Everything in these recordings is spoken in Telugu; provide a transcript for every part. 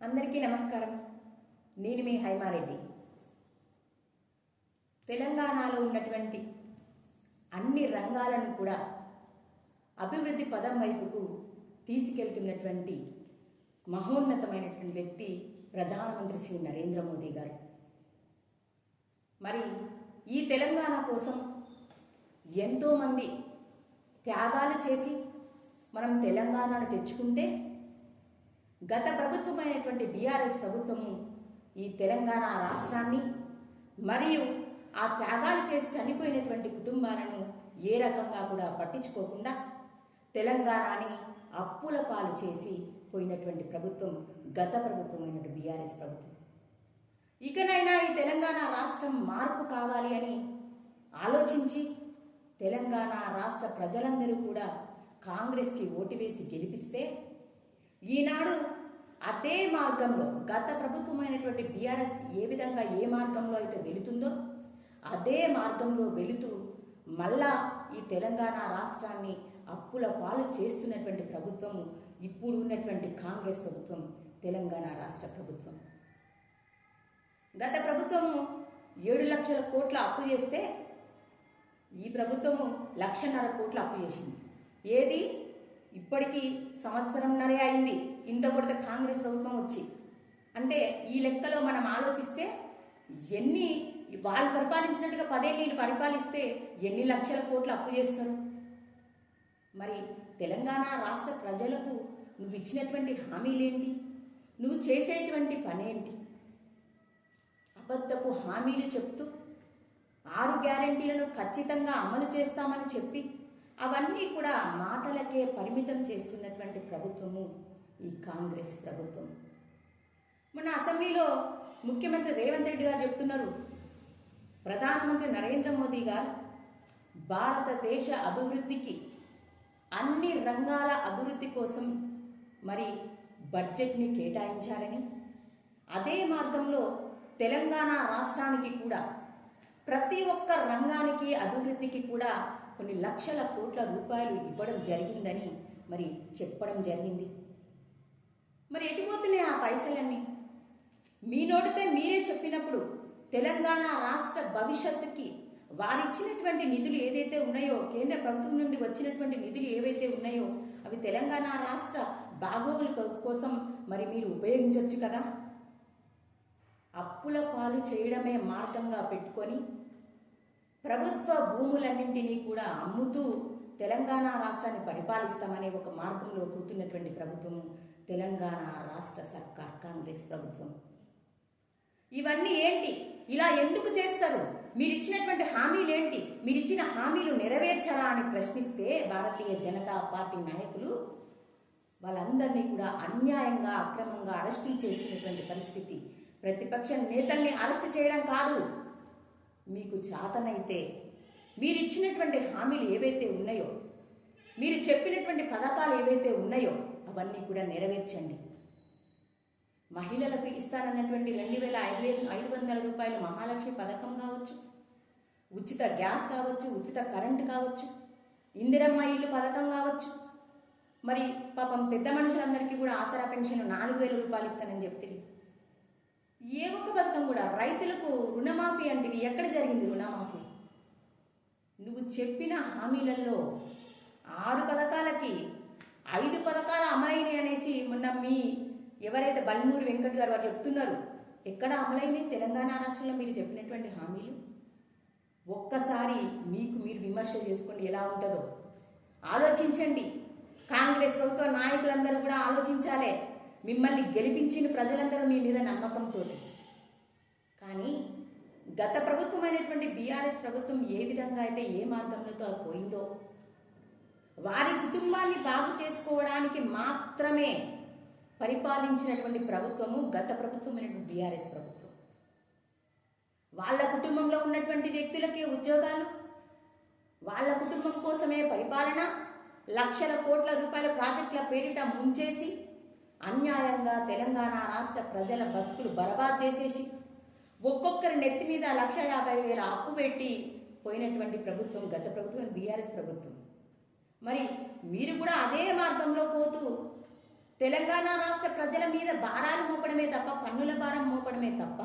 అందరికీ నమస్కారం. నేను మీ హైమారెడ్డి. తెలంగాణలో ఉన్నటువంటి అన్ని రంగాలను కూడా అభివృద్ధి పదం వైపుకు తీసుకెళ్తున్నటువంటి మహోన్నతమైనటువంటి వ్యక్తి ప్రధానమంత్రి శ్రీ నరేంద్ర మోదీ గారు. మరి ఈ తెలంగాణ కోసం ఎంతోమంది త్యాగాలు చేసి మనం తెలంగాణను తెచ్చుకుంటే గత ప్రభుత్వమైనటువంటి బీఆర్ఎస్ ప్రభుత్వము ఈ తెలంగాణ రాష్ట్రాన్ని మరియు ఆ త్యాగాలు చేసి చనిపోయినటువంటి కుటుంబాలను ఏ రకంగా కూడా పట్టించుకోకుండా తెలంగాణని అప్పుల పాలు చేసి పోయినటువంటి ప్రభుత్వం గత ప్రభుత్వమైనటువంటి బీఆర్ఎస్ ప్రభుత్వం. ఇకనైనా ఈ తెలంగాణ రాష్ట్రం మార్పు కావాలి అని ఆలోచించి తెలంగాణ రాష్ట్ర ప్రజలందరూ కూడా కాంగ్రెస్కి ఓటు వేసి గెలిపిస్తే ఈనాడు అదే మార్గంలో గత ప్రభుత్వమైనటువంటి బీఆర్ఎస్ ఏ విధంగా ఏ మార్గంలో అయితే వెళుతుందో అదే మార్గంలో వెళుతూ మళ్ళా ఈ తెలంగాణ రాష్ట్రాన్ని అప్పుల పాలు చేస్తున్నటువంటి ప్రభుత్వము ఇప్పుడు ఉన్నటువంటి కాంగ్రెస్ ప్రభుత్వం తెలంగాణ రాష్ట్ర ప్రభుత్వం. గత ప్రభుత్వము ఏడు లక్షల కోట్ల అప్పు చేస్తే ఈ ప్రభుత్వము లక్షన్నర కోట్ల అప్పు చేసింది. ఏది? ఇప్పటికీ సంవత్సరంన్నరే అయింది. ఇంత కొడితే కాంగ్రెస్ ప్రభుత్వం వచ్చి. అంటే ఈ లెక్కలో మనం ఆలోచిస్తే ఎన్ని వాళ్ళు పరిపాలించినట్టుగా పదేళ్ళు వీళ్ళు పరిపాలిస్తే ఎన్ని లక్షల కోట్లు అప్పు చేస్తారు? మరి తెలంగాణ రాష్ట్ర ప్రజలకు నువ్వు ఇచ్చినటువంటి హామీలేంటి? నువ్వు చేసేటువంటి పనేంటి? అబద్ధపు హామీలు చెప్తూ ఆరు గ్యారంటీలను ఖచ్చితంగా అమలు చేస్తామని చెప్పి అవన్నీ కూడా మాటలకే పరిమితం చేస్తున్నటువంటి ప్రభుత్వము ఈ కాంగ్రెస్ ప్రభుత్వం. మన అసెంబ్లీలో ముఖ్యమంత్రి రేవంత్ రెడ్డి గారు చెప్తున్నారు ప్రధానమంత్రి నరేంద్ర మోదీ గారు భారతదేశ అభివృద్ధికి అన్ని రంగాల అభివృద్ధి కోసం మరి బడ్జెట్ని కేటాయించాలని అదే మార్గంలో తెలంగాణ రాష్ట్రానికి కూడా ప్రతి ఒక్క రంగానికి అభివృద్ధికి కూడా కొన్ని లక్షల కోట్ల రూపాయలు ఇవ్వడం జరిగిందని మరి చెప్పడం జరిగింది. మరి ఎటుపోతున్నాయి ఆ పైసలన్నీ? మీ నోటితో మీరే చెప్పినప్పుడు తెలంగాణ రాష్ట్ర భవిష్యత్తుకి వారిచ్చినటువంటి నిధులు ఏదైతే ఉన్నాయో కేంద్ర ప్రభుత్వం నుండి వచ్చినటువంటి నిధులు ఏవైతే ఉన్నాయో అవి తెలంగాణ రాష్ట్ర బాగోగుల కోసం మరి మీరు ఉపయోగించవచ్చు కదా? అప్పుల పాలు చేయడమే మార్గంగా పెట్టుకొని ప్రభుత్వ భూములన్నింటినీ కూడా అమ్ముతూ తెలంగాణ రాష్ట్రాన్ని పరిపాలిస్తామనే ఒక మార్గంలో పోతున్నటువంటి ప్రభుత్వం తెలంగాణ రాష్ట్ర సర్కార్ కాంగ్రెస్ ప్రభుత్వం. ఇవన్నీ ఏంటి? ఇలా ఎందుకు చేస్తారు? మీరు ఇచ్చినటువంటి హామీలు ఏంటి మీరు ఇచ్చిన హామీలు నెరవేర్చరా అని ప్రశ్నిస్తే భారతీయ జనతా పార్టీ నాయకులు వాళ్ళందరినీ కూడా అన్యాయంగా అక్రమంగా అరెస్టులు చేస్తున్నటువంటి పరిస్థితి. ప్రతిపక్ష నేతల్ని అరెస్ట్ చేయడం కాదు. మీకు చాతనైతే మీరు ఇచ్చినటువంటి హామీలు ఏవైతే ఉన్నాయో మీరు చెప్పినటువంటి పథకాలు ఏవైతే ఉన్నాయో అవన్నీ కూడా నెరవేర్చండి. మహిళలకు ఇస్తారన్నటువంటి రెండు వేల ఐదు వేలు ఐదు వందల రూపాయల మహాలక్ష్మి పథకం కావచ్చు ఉచిత గ్యాస్ కావచ్చు ఉచిత కరెంట్ కావచ్చు ఇందిరమ్మ ఇల్లు పథకం కావచ్చు. మరి పాపం పెద్ద మనుషులందరికీ కూడా ఆసరా పెన్షన్ నాలుగు వేల రూపాయలు ఇస్తానని చెప్తే ఏ ఒక్క పథకం కూడా రైతులకు రుణమాఫీ అంటే ఎక్కడ జరిగింది రుణమాఫీ? నువ్వు చెప్పిన హామీలలో ఆరు పథకాలకి ఐదు పథకాలు అమలైనవి అనేసి మొన్న మీ ఎవరైతే బల్మూరి వెంకట్ గారు వారు చెప్తున్నారు ఎక్కడ అమలైనవి తెలంగాణ రాష్ట్రంలో మీరు చెప్పినటువంటి హామీలు? ఒక్కసారి మీకు మీరు విమర్శ చేసుకోండి ఎలా ఉంటుందో. ఆలోచించండి. కాంగ్రెస్ ప్రభుత్వ నాయకులందరూ కూడా ఆలోచించాలి. మిమ్మల్ని గెలిపించిన ప్రజలందరూ మీ మీద నమ్మకంతో కానీ గత ప్రభుత్వమైనటువంటి బీఆర్ఎస్ ప్రభుత్వం ఏ విధంగా అయితే ఏ మార్గంలో పోయిందో వారి కుటుంబాన్ని బాగు చేసుకోవడానికి మాత్రమే పరిపాలించినటువంటి ప్రభుత్వము గత ప్రభుత్వమైనటువంటి బీఆర్ఎస్ ప్రభుత్వం. వాళ్ళ కుటుంబంలో ఉన్నటువంటి వ్యక్తులకే ఉద్యోగాలు వాళ్ళ కుటుంబం కోసమే పరిపాలన లక్షల కోట్ల రూపాయల ప్రాజెక్టుల పేరిట ముంచేసి అన్యాయంగా తెలంగాణ రాష్ట్ర ప్రజల బతుకులు బరబాద్ చేసేసి ఒక్కొక్కరి నెత్తి మీద లక్ష యాభై వేల అప్పు పెట్టి పోయినటువంటి ప్రభుత్వం గత ప్రభుత్వం బీఆర్ఎస్ ప్రభుత్వం. మరి మీరు కూడా అదే మార్గంలో పోతూ తెలంగాణ రాష్ట్ర ప్రజల మీద భారాలు మోపడమే తప్ప పన్నుల భారం మోపడమే తప్ప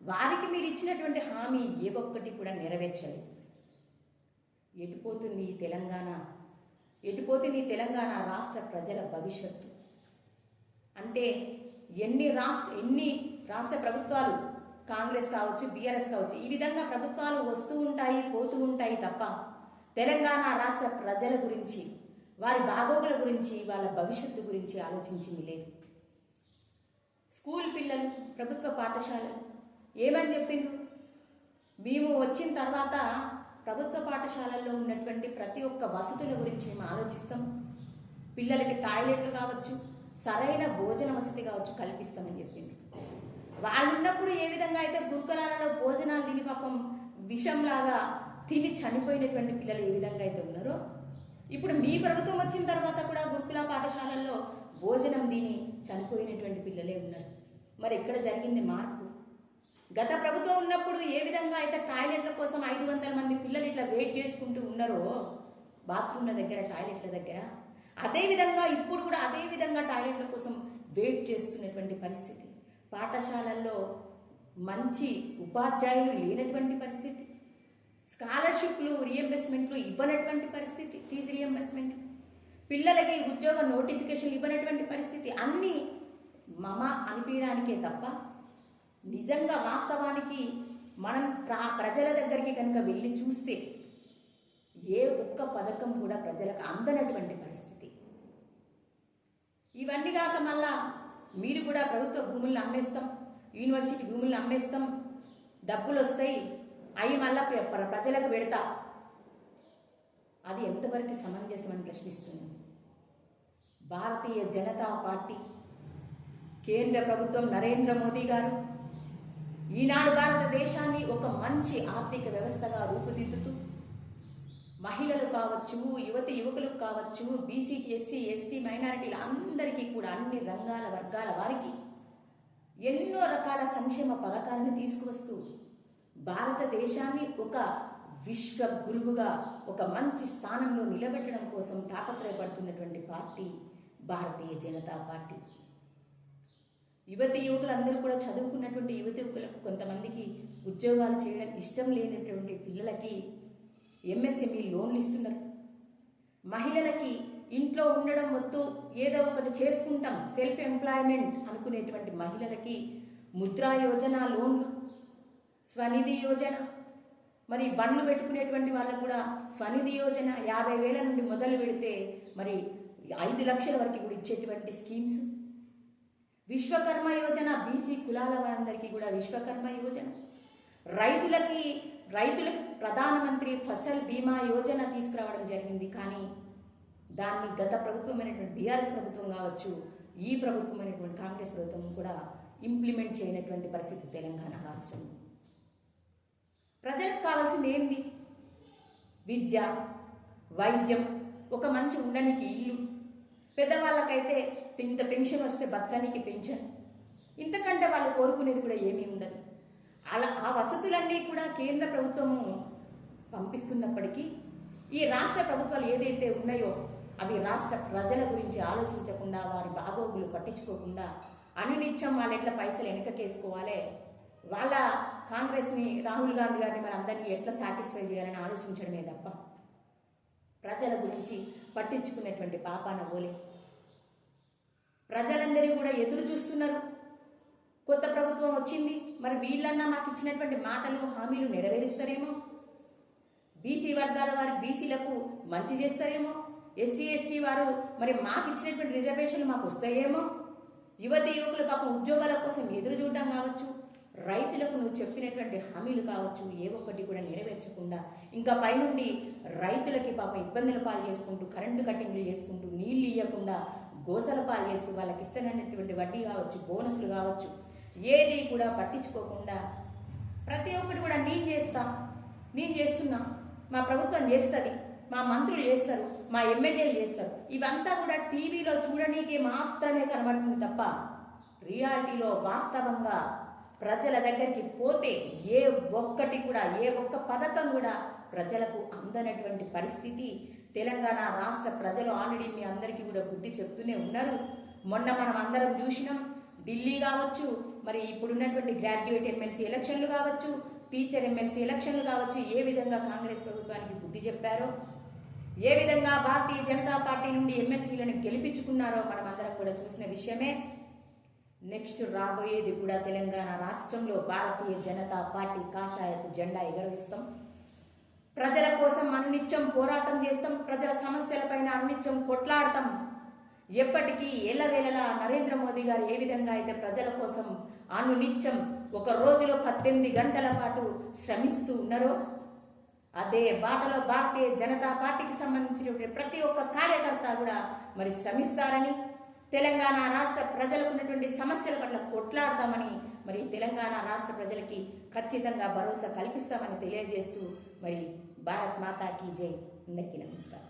వారికి మీరు ఇచ్చినటువంటి హామీ ఏ ఒక్కటి కూడా నెరవేర్చలేదు. ఎటుపోతుంది ఈ తెలంగాణ? ఎటుపోతుంది ఈ తెలంగాణ రాష్ట్ర ప్రజల భవిష్యత్తు? అంటే ఎన్ని రాష్ట్ర ఎన్ని రాష్ట్ర ప్రభుత్వాలు కాంగ్రెస్ కావచ్చు బీఆర్ఎస్ కావచ్చు ఈ విధంగా ప్రభుత్వాలు వస్తూ ఉంటాయి పోతూ ఉంటాయి తప్ప తెలంగాణ రాష్ట్ర ప్రజల గురించి వారి బాగోగుల గురించి వాళ్ళ భవిష్యత్తు గురించి ఆలోచించింది లేదు. స్కూల్ పిల్లలు ప్రభుత్వ పాఠశాలలు ఏమని చెప్పిండ్రు? మేము వచ్చిన తర్వాత ప్రభుత్వ పాఠశాలల్లో ఉన్నటువంటి ప్రతి ఒక్క వసతుల గురించి మేము ఆలోచిస్తాం. పిల్లలకి టాయిలెట్లు కావచ్చు సరైన భోజన వసతి కావచ్చు కల్పిస్తామని చెప్పింది వాళ్ళు ఉన్నప్పుడు ఏ విధంగా అయితే గురుకులాలలో భోజనాలు తిని పాపం విషంలాగా తిని చనిపోయినటువంటి పిల్లలు ఏ విధంగా అయితే ఉన్నారో ఇప్పుడు మీ ప్రభుత్వం వచ్చిన తర్వాత కూడా గురుకుల పాఠశాలల్లో భోజనం తిని చనిపోయినటువంటి పిల్లలే ఉన్నారు. మరి ఎక్కడ జరిగింది మార్పు? గత ప్రభుత్వం ఉన్నప్పుడు ఏ విధంగా అయితే టాయిలెట్ల కోసం ఐదు వందల మంది పిల్లలు ఇట్లా వెయిట్ చేసుకుంటూ ఉన్నారో బాత్రూమ్ల దగ్గర టాయిలెట్ల దగ్గర అదేవిధంగా ఇప్పుడు కూడా అదేవిధంగా టాయిలెట్ల కోసం వెయిట్ చేస్తున్నటువంటి పరిస్థితి. పాఠశాలల్లో మంచి ఉపాధ్యాయులు లేనటువంటి పరిస్థితి. స్కాలర్షిప్లు రియంబర్స్మెంట్లు ఇవ్వనటువంటి పరిస్థితి ఫీజు రియంబర్స్మెంట్ పిల్లలకి ఉద్యోగ నోటిఫికేషన్ ఇవ్వనటువంటి పరిస్థితి అన్నీ మమ అనిపించడానికే తప్ప నిజంగా వాస్తవానికి మనం ప్రా ప్రజల దగ్గరికి కనుక వెళ్ళి చూస్తే ఏ ఒక్క పథకం కూడా ప్రజలకు అందనటువంటి పరిస్థితి. ఇవన్నీ కాక మళ్ళా మీరు కూడా ప్రభుత్వ భూములను అమ్మేస్తాం యూనివర్సిటీ భూములను అమ్మేస్తాం డబ్బులు వస్తాయి అవి మళ్ళా ప్ర- ప్ర- ప్రజలకు పెడతా. అది ఎంతవరకు సమంజసమని ప్రశ్నిస్తున్నాను. భారతీయ జనతా పార్టీ కేంద్ర ప్రభుత్వం నరేంద్ర మోదీ గారు ఈనాడు భారతదేశాన్ని ఒక మంచి ఆర్థిక వ్యవస్థగా రూపుదిద్దుతూ మహిళలు కావచ్చు యువతి యువకులకు కావచ్చు బీసీ ఎస్సీ ఎస్టీ మైనారిటీల అందరికీ కూడా అన్ని రంగాల వర్గాల వారికి ఎన్నో రకాల సంక్షేమ పథకాలను తీసుకువస్తూ భారతదేశాన్ని ఒక విశ్వ గురువుగా ఒక మంచి స్థానంలో నిలబెట్టడం కోసం తాపత్రయపడుతున్నటువంటి పార్టీ భారతీయ జనతా పార్టీ. యువతి యువకులందరూ కూడా చదువుకున్నటువంటి యువతి యువకులకు కొంతమందికి ఉద్యోగాలు చేయడం ఇష్టం లేనటువంటి పిల్లలకి ఎంఎస్ఎంఈ లోన్లు ఇస్తున్నారు. మహిళలకి ఇంట్లో ఉండడం వద్దు ఏదో ఒకటి చేసుకుంటాం సెల్ఫ్ ఎంప్లాయ్మెంట్ అనుకునేటువంటి మహిళలకి ముద్రా యోజన లోన్లు స్వనిధి యోజన మరి బండ్లు పెట్టుకునేటువంటి వాళ్ళకు కూడా స్వనిధి యోజన యాభై వేల నుండి మొదలు పెడితే మరి ఐదు లక్షల వరకు కూడా ఇచ్చేటువంటి స్కీమ్స్ విశ్వకర్మ యోజన బీసీ కులాల వారందరికీ కూడా విశ్వకర్మ యోజన. రైతులకి రైతులకు ప్రధానమంత్రి ఫసల్ బీమా యోజన తీసుకురావడం జరిగింది. కానీ దాన్ని గత ప్రభుత్వమైనటువంటి బీఆర్ఎస్ ప్రభుత్వం కావచ్చు ఈ ప్రభుత్వమైనటువంటి కాంగ్రెస్ ప్రభుత్వం కూడా ఇంప్లిమెంట్ చేయనటువంటి పరిస్థితి తెలంగాణ రాష్ట్రం. ప్రజలకు కావాల్సింది ఏంది? విద్య వైద్యం ఒక మంచి ఉండనికి ఇల్లు. పెద్దవాళ్ళకైతే ఇంత పెన్షన్ వస్తే బతకనికి పెన్షన్. ఇంతకంటే వాళ్ళు కోరుకునేది కూడా ఏమీ ఉండదు. అలా ఆ వసతులన్నీ కూడా కేంద్ర ప్రభుత్వము పంపిస్తున్నప్పటికీ ఈ రాష్ట్ర ప్రభుత్వాలు ఏదైతే ఉన్నాయో అవి రాష్ట్ర ప్రజల గురించి ఆలోచించకుండా వారి బాగోగులు పట్టించుకోకుండా అనునిత్యం వాళ్ళు ఎట్లా పైసలు వెనకకేసుకోవాలి? వాళ్ళ కాంగ్రెస్ని రాహుల్ గాంధీ గారిని మన అందరినీ ఎట్లా సాటిస్ఫై చేయాలని ఆలోచించడమే తప్ప ప్రజల గురించి పట్టించుకునేటువంటి పాపాన ఓలే ప్రజలందరూ కూడా ఎదురు చూస్తున్నారు. కొత్త ప్రభుత్వం వచ్చింది మరి వీళ్ళన్నా మాకు ఇచ్చినటువంటి మాటలు హామీలు నెరవేరుస్తారేమో? బీసీ వర్గాల వారి బీసీలకు మంచి చేస్తారేమో? ఎస్సీ ఎస్టీ వారు మరి మాకు ఇచ్చినటువంటి రిజర్వేషన్లు మాకు వస్తాయేమో? యువతి యువకులు పాపం ఉద్యోగాల కోసం ఎదురు చూడడం కావచ్చు రైతులకు నువ్వు చెప్పినటువంటి హామీలు కావచ్చు ఏ ఒక్కటి కూడా నెరవేర్చకుండా ఇంకా పైనుండి రైతులకి పాపం ఇబ్బందుల పాలు చేసుకుంటూ కరెంటు కట్టింగ్లు చేసుకుంటూ నీళ్ళు ఇవ్వకుండా గోసల పాలు చేస్తూ వాళ్ళకి ఇస్తాననేటువంటి వడ్డీ కావచ్చు బోనస్లు కావచ్చు ఏది కూడా పట్టించుకోకుండా ప్రతి ఒక్కటి కూడా నేను చేస్తా నేను చేస్తున్నా. మా ప్రభుత్వం చేస్తుంది మా మంత్రులు చేస్తారు మా ఎమ్మెల్యేలు చేస్తారు. ఇవంతా కూడా టీవీలో చూడనీకే మాత్రమే కనబడుతుంది తప్ప రియాలిటీలో వాస్తవంగా ప్రజల దగ్గరికి పోతే ఏ ఒక్కటి కూడా ఏ ఒక్క పథకం కూడా ప్రజలకు అందనటువంటి పరిస్థితి. తెలంగాణ రాష్ట్ర ప్రజలు ఆల్రెడీ మీ అందరికీ కూడా బుద్ధి చెప్తూనే ఉన్నారు. మొన్న మనం అందరం చూసినాం ఢిల్లీ కావచ్చు మరి ఇప్పుడున్నటువంటి గ్రాడ్యుయేట్ ఎమ్మెల్సీ ఎలక్షన్లు కావచ్చు టీచర్ ఎమ్మెల్సీ ఎలక్షన్లు కావచ్చు ఏ విధంగా కాంగ్రెస్ ప్రభుత్వానికి బుద్ధి చెప్పారో ఏ విధంగా భారతీయ జనతా పార్టీ నుండి ఎమ్మెల్సీలను గెలిపించుకున్నారో మనం అందరం కూడా చూసిన విషయమే. నెక్స్ట్ రాబోయేది కూడా తెలంగాణ రాష్ట్రంలో భారతీయ జనతా పార్టీ కాషాయపు జెండా ఎగరవిస్తాం. ప్రజల కోసం అన్నిత్యం పోరాటం చేస్తాం ప్రజల సమస్యలపైన అన్నిత్యం కొట్లాడతాం. ఎప్పటికీ ఎల్లవేళలా నరేంద్ర మోదీ గారు ఏ విధంగా అయితే ప్రజల కోసం అనునిత్యం ఒక రోజులో పద్దెనిమిది గంటల పాటు శ్రమిస్తూ ఉన్నారో అదే బాటలో భారతీయ జనతా పార్టీకి సంబంధించినటువంటి ప్రతి ఒక్క కార్యకర్త కూడా మరి శ్రమిస్తారని తెలంగాణ రాష్ట్ర ప్రజలకు ఉన్నటువంటి సమస్యల పట్ల కొట్లాడతామని మరి తెలంగాణ రాష్ట్ర ప్రజలకి ఖచ్చితంగా భరోసా కల్పిస్తామని తెలియజేస్తూ మరి భారత్ మాతాకి జై. అందరికీ నమస్కారం.